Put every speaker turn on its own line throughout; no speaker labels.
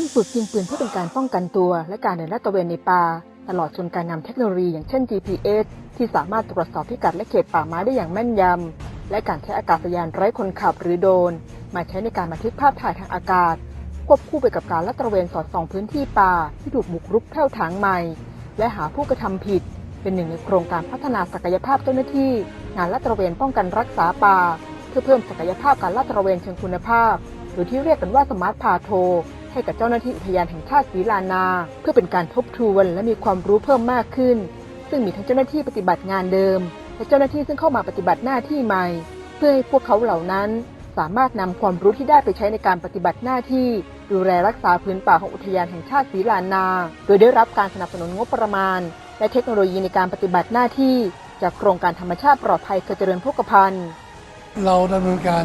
การฝึกยิงปืนเพื่อเป็นการป้องกันตัว และการเดินลาดตระเวนในป่า ตลอดจนการนำเทคโนโลยีอย่างเช่น GPS ที่สามารถตรวจสอบพิกัดและเขตป่าไม้ได้อย่างแม่นยำ และการใช้อากาศยานไร้คนขับหรือโดรนมาใช้ในการบันทึกภาพถ่ายทางอากาศ ควบคู่ไปกับการลาดตระเวนสอดส่องพื้นที่ป่าที่ถูกบุกรุกแผ่วถางใหม่ และหาผู้กระทำผิด เป็นหนึ่งในโครงการพัฒนาศักยภาพเจ้าหน้าที่ งานลาดตระเวนป้องกันรักษาป่า เพื่อเพิ่มศักยภาพการลาดตระเวนเชิงคุณภาพ หรือที่เรียกกันว่าสมาร์ทพาโท ให้กับเจ้าหน้าที่อุทยานแห่งชาติศรีลานา เพื่อเป็นการทบทวนและมีความรู้เพิ่มมากขึ้น ซึ่งมีทั้งเจ้าหน้าที่ปฏิบัติงานเดิม และเจ้าหน้าที่ซึ่งเข้ามาปฏิบัติหน้าที่ใหม่ เพื่อให้พวกเขาเหล่านั้น สามารถนำความรู้ที่ได้ไปใช้ในการปฏิบัติหน้าที่ ดูแลรักษาพื้นป่าของอุทยานแห่งชาติศรีลานา โดยได้รับการสนับสนุนงบประมาณ และเทคโนโลยีในการปฏิบัติหน้าที่ จากโครงการธรรมชาติปลอดภัยเครือเจริญโภคภัณฑ์
เราดำเนินการ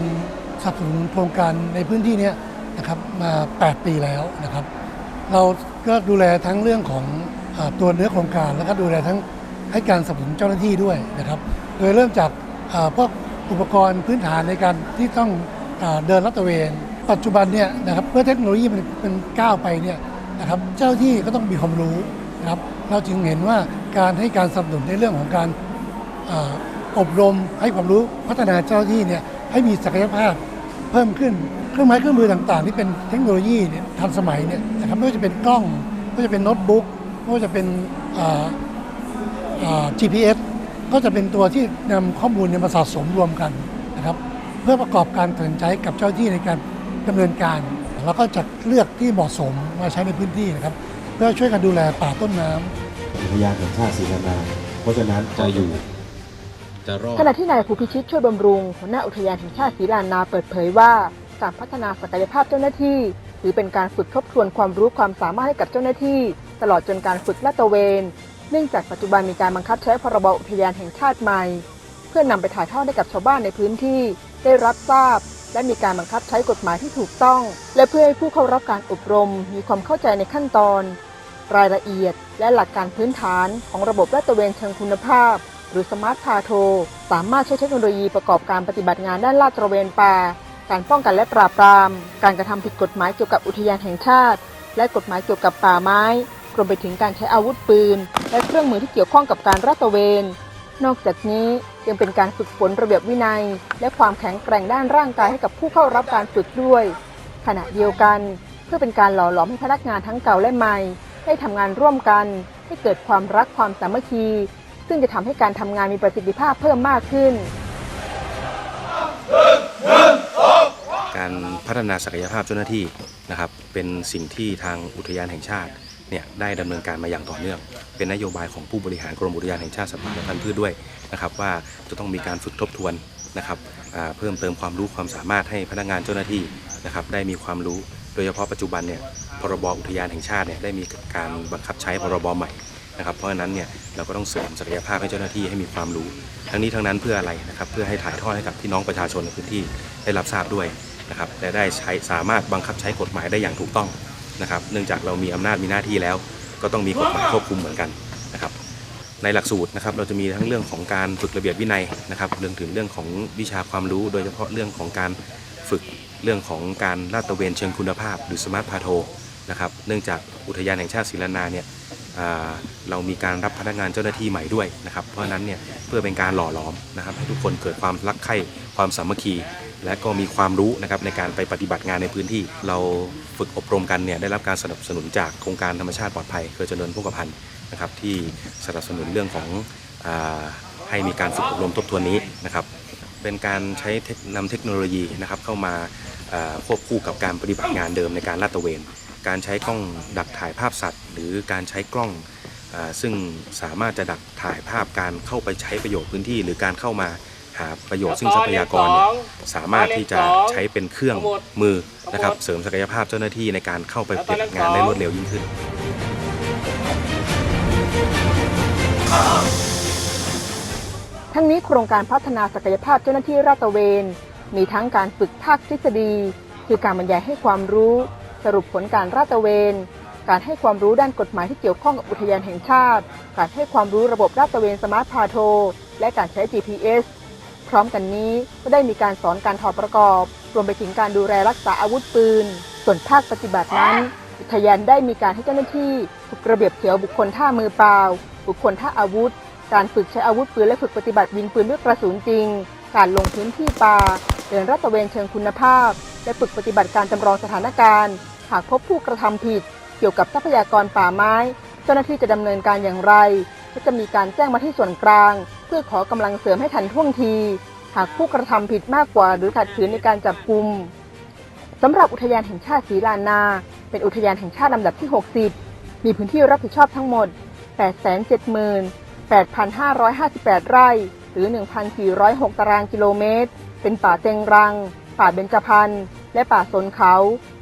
สนับสนุนโครงการในพื้นที่นี้ นะครับมา 8 ปีแล้วนะครับ เราก็ดูแลทั้งเรื่องของอตัวเนื้อโครงการ แล้วก็ดูแลทั้งให้การสนับสนุนเจ้าหน้าที่ด้วยนะครับ โดยเริ่มจากพวกอุปกรณ์พื้นฐานในการที่ต้องอเดินลัดตระเวน ปัจจุบันเนี่ยนะครับเมื่อเทคโนโลยีมันมันก้าวไปเนี่ยนะครับเจ้าที่ก็ต้องมีความรู้นะครับเราจึงเห็นว่าการให้การสนับสนุนในเรื่องของการออบรมให้ความรู้พัฒนาเจ้าที่เนี่ยให้มีศักยภาพ พิ่มขึ้น เครื่องไม้เครื่องมือต่างๆ ที่เป็นเทคโนโลยีเนี่ยทันสมัยเนี่ยนะครับไม่ว่าจะเป็นกล้องไม่ว่าจะเป็นโน้ตบุ๊กไม่ว่าจะเป็นอ่าอ่า GPS ก็จะเป็นตัวที่นำข้อมูลเนี่ยมาสะสมรวมกันนะครับเพื่อประกอบการตัดสินใจกับเจ้าหน้าที่ในการดำเนินการแล้วก็จะเลือกที่เหมาะสมมาใช้ในพื้นที่นะครับเพื่อช่วยกันดูแลป่าต้นน้ำ
อุทยานแห่งชาติศรีนาเพราะฉะนั้นจะอยู่ จะรอด
ขณะที่นายภูพิชิตช่วยบำรุงหัวหน้าอุทยานแห่งชาติศรีลานาเปิดเผยว่า การพัฒนาศักยภาพเจ้าหน้าที่ถือเป็นการฝึกทบทวนความรู้ความสามารถให้กับเจ้าหน้าที่ ตลอดจนการฝึกลาดตระเวน เนื่องจากปัจจุบันมีการบังคับใช้พรบอุทยานแห่งชาติใหม่ เพื่อนำไปถ่ายทอดให้กับชาวบ้านในพื้นที่ ได้รับทราบ และมีการบังคับใช้กฎหมายที่ถูกต้อง และเพื่อให้ผู้เข้ารับการอบรม มีความเข้าใจในขั้นตอน รายละเอียด และหลักการพื้นฐานของระบบลาดตระเวนเชิงคุณภาพ หรือสมาร์ทพาโทสามารถใช้เทคโนโลยีประกอบการปฏิบัติงานด้านลาดตระเวนป่า การป้องกันและปราบปราม การกระทำผิดกฎหมายเกี่ยวกับอุทยานแห่งชาติ และกฎหมายเกี่ยวกับป่าไม้รวมไปถึงการใช้อาวุธปืน และเครื่องมือที่เกี่ยวข้องกับการลาดตระเวน นอกจากนี้ยังเป็นการฝึกฝนระเบียบวินัย และความแข็งแกร่งด้านร่างกายให้กับผู้เข้ารับการฝึกด้วย ขณะเดียวกัน เพื่อเป็นการหล่อหลอมให้พนักงานทั้งเก่าและใหม่ ได้ทำงานร่วมกัน ให้เกิดความรักความสามัคคี ซึ่งจะทำให้การทำงานมีประสิทธิภาพเพิ่มมากขึ้น
การพัฒนาศักยภาพเจ้าหน้าที่นะครับ เป็นสิ่งที่ทางอุทยานแห่งชาติเนี่ยได้ดำเนินการมาอย่างต่อเนื่อง เป็นนโยบายของผู้บริหารกรมอุทยานแห่งชาติสัตว์ป่าและพันธุ์พืชด้วยนะครับ ว่าจะต้องมีการฝึกทบทวนนะครับเพิ่มเติมความรู้ความสามารถให้พนักงานเจ้าหน้าที่นะครับ ได้มีความรู้โดยเฉพาะปัจจุบันเนี่ยพรบอุทยานแห่งชาติเนี่ยได้มีการบังคับใช้พรบใหม่ นะครับเพราะฉะนั้นเนี่ยเราก็ต้องเสริมศักยภาพให้เจ้าหน้าที่ให้มีความรู้ ทั้งนี้ทั้งนั้นเพื่ออะไรนะครับเพื่อให้ถ่ายทอดให้กับพี่น้องประชาชนในพื้นที่ได้รับทราบด้วยนะครับและได้ใช้สามารถบังคับใช้กฎหมายได้อย่างถูกต้องนะครับ เนื่องจากเรามีอำนาจมีหน้าที่แล้ว ก็ต้องมีกฎหมายควบคุมเหมือนกันนะครับในหลักสูตรนะครับเราจะมีทั้งเรื่องของการฝึกระเบียบวินัยนะครับเรื่องถึงเรื่องของวิชาความรู้ โดยเฉพาะเรื่องของการฝึกเรื่องของการลาดตระเวนเชิงคุณภาพ หรือสมาร์ทพาโทนะครับเนื่องจากอุทยานแห่งชาติศรีลานาเนี่ย เรามีการรับพนักงานเจ้าหน้าที่ใหม่ด้วยนะครับ เพราะนั้นเนี่ยเพื่อเป็นการหล่อหลอมนะครับให้ทุกคนเกิดความรักใคร่ความสามัคคี และก็มีความรู้นะครับในการไปปฏิบัติงานในพื้นที่ เราฝึกอบรมกันเนี่ยได้รับการสนับสนุนจากโครงการธรรมชาติปลอดภัยเครือเจริญพกพันธ์นะครับที่สนับสนุนเรื่องของอให้มีการฝึกอบรมทบทวนนี้นะครับเป็นการใช้นำเทคโนโลยีนะครับเข้ามาควบคู่กับการปฏิบัติงานเดิมในการลาดตระเวน การใช้กล้องดักถ่ายภาพสัตว์ หรือการใช้กล้องอซึ่งสามารถจะดักถ่ายภาพการเข้าไปใช้ประโยชน์พื้นที่ หรือการเข้ามาหาประโยชน์ซึ่งทรัพยากรเนี่ยสามารถที่จะใช้เป็นเครื่องมือนะครับเสริมศักยภาพเจ้าหน้าที่ในการเข้าไปปฏิบัติงานได้รวดเร็วยิ่งขึ้น
ทั้งนี้โครงการพัฒนาศักยภาพเจ้าหน้าที่ราดตระเวน มีทั้งการฝึกภาคทฤษฎี คือการบรรยายให้ความรู้ สรุปผลการราดตระเวน การให้ความรู้ด้านกฎหมายที่เกี่ยวข้องกับอุทยานแห่งชาติ การให้ความรู้ระบบราดตระเวนสมาร์ทพาโทและการใช้ GPS พร้อมกันนี้ก็ได้มีการสอนการถอดประกอบ รวมไปถึงการดูแลรักษาอาวุธปืน ส่วนภาคปฏิบัตินั้นอุทยานได้มีการให้เจ้าหน้าที่ฝึกระเบียบเขียวบุคคลท่ามือเปล่า บุคคลท่าอาวุธ การฝึกใช้อาวุธปืนและฝึกปฏิบัติยิงปืนด้วยกระสุนจริง การลงพื้นที่ป่าเดินรัตรเวนเชิงคุณภาพ และฝึกปฏิบัติการจำลองสถานการณ์ หากพบผู้กระทำผิด เกี่ยวกับทรัพยากรป่าไม้ เจ้าหน้าที่จะดำเนินการอย่างไรและจะมีการแจ้งมาที่ส่วนกลาง เพื่อขอกำลังเสริมให้ทันท่วงที หากผู้กระทำผิดมากกว่า หรือขัดขืนในการจับกลุ่มสำหรับอุทยานแห่งชาติศรีลานา เป็นอุทยานแห่งชาติลำดับที่ 60 มีพื้นที่รับผิดชอบทั้งหมด 878,558 ไร่ หรือ 1,406 ตารางกิโลเมตร เป็นป่าเต็งรัง ป่าเบญจพรรณและป่าสนเขา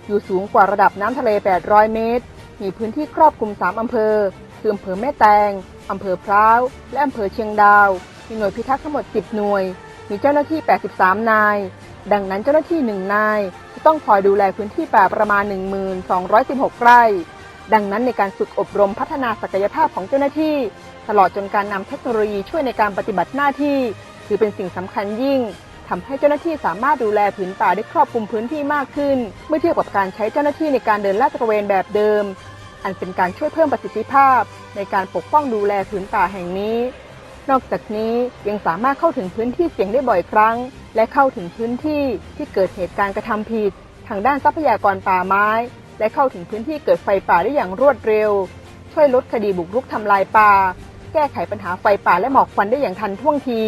อยู่สูงกว่าระดับน้ำทะเล 800 เมตร มีพื้นที่ครอบคลุม 3 อำเภอ คืออำเภอแม่แตง อำเภอพร้าว และอำเภอเชียงดาว มีหน่วยพิทักษ์ทั้งหมด 10 หน่วย มีเจ้าหน้าที่ 83 นาย ดังนั้นเจ้าหน้าที่ 1 นาย จะต้องคอยดูแลพื้นที่ป่าประมาณ 1,216 ไร่ ดังนั้นในการฝึกอบรมพัฒนาศักยภาพของเจ้าหน้าที่ ตลอดจนการนำเทคโนโลยีช่วยในการปฏิบัติหน้าที่ ถือเป็นสิ่งสำคัญยิ่ง ทำให้เจ้าหน้าที่สามารถดูแลผืนป่าได้ครอบคลุมพื้นที่มากขึ้น เมื่อเทียบกับการใช้เจ้าหน้าที่ในการเดินลาดตระเวนแบบเดิม อันเป็นการช่วยเพิ่มประสิทธิภาพ ในการปกป้องดูแลผืนป่าแห่งนี้ นอกจากนี้ยังสามารถเข้าถึงพื้นที่เสี่ยงได้บ่อยครั้ง และเข้าถึงพื้นที่ที่เกิดเหตุการณ์กระทำผิด ทางด้านทรัพยากรป่าไม้ และเข้าถึงพื้นที่เกิดไฟป่าได้อย่างรวดเร็ว ช่วยลดคดีบุกรุกทำลายป่า แก้ไขปัญหาไฟป่าและหมอกควันได้อย่างทันท่วงที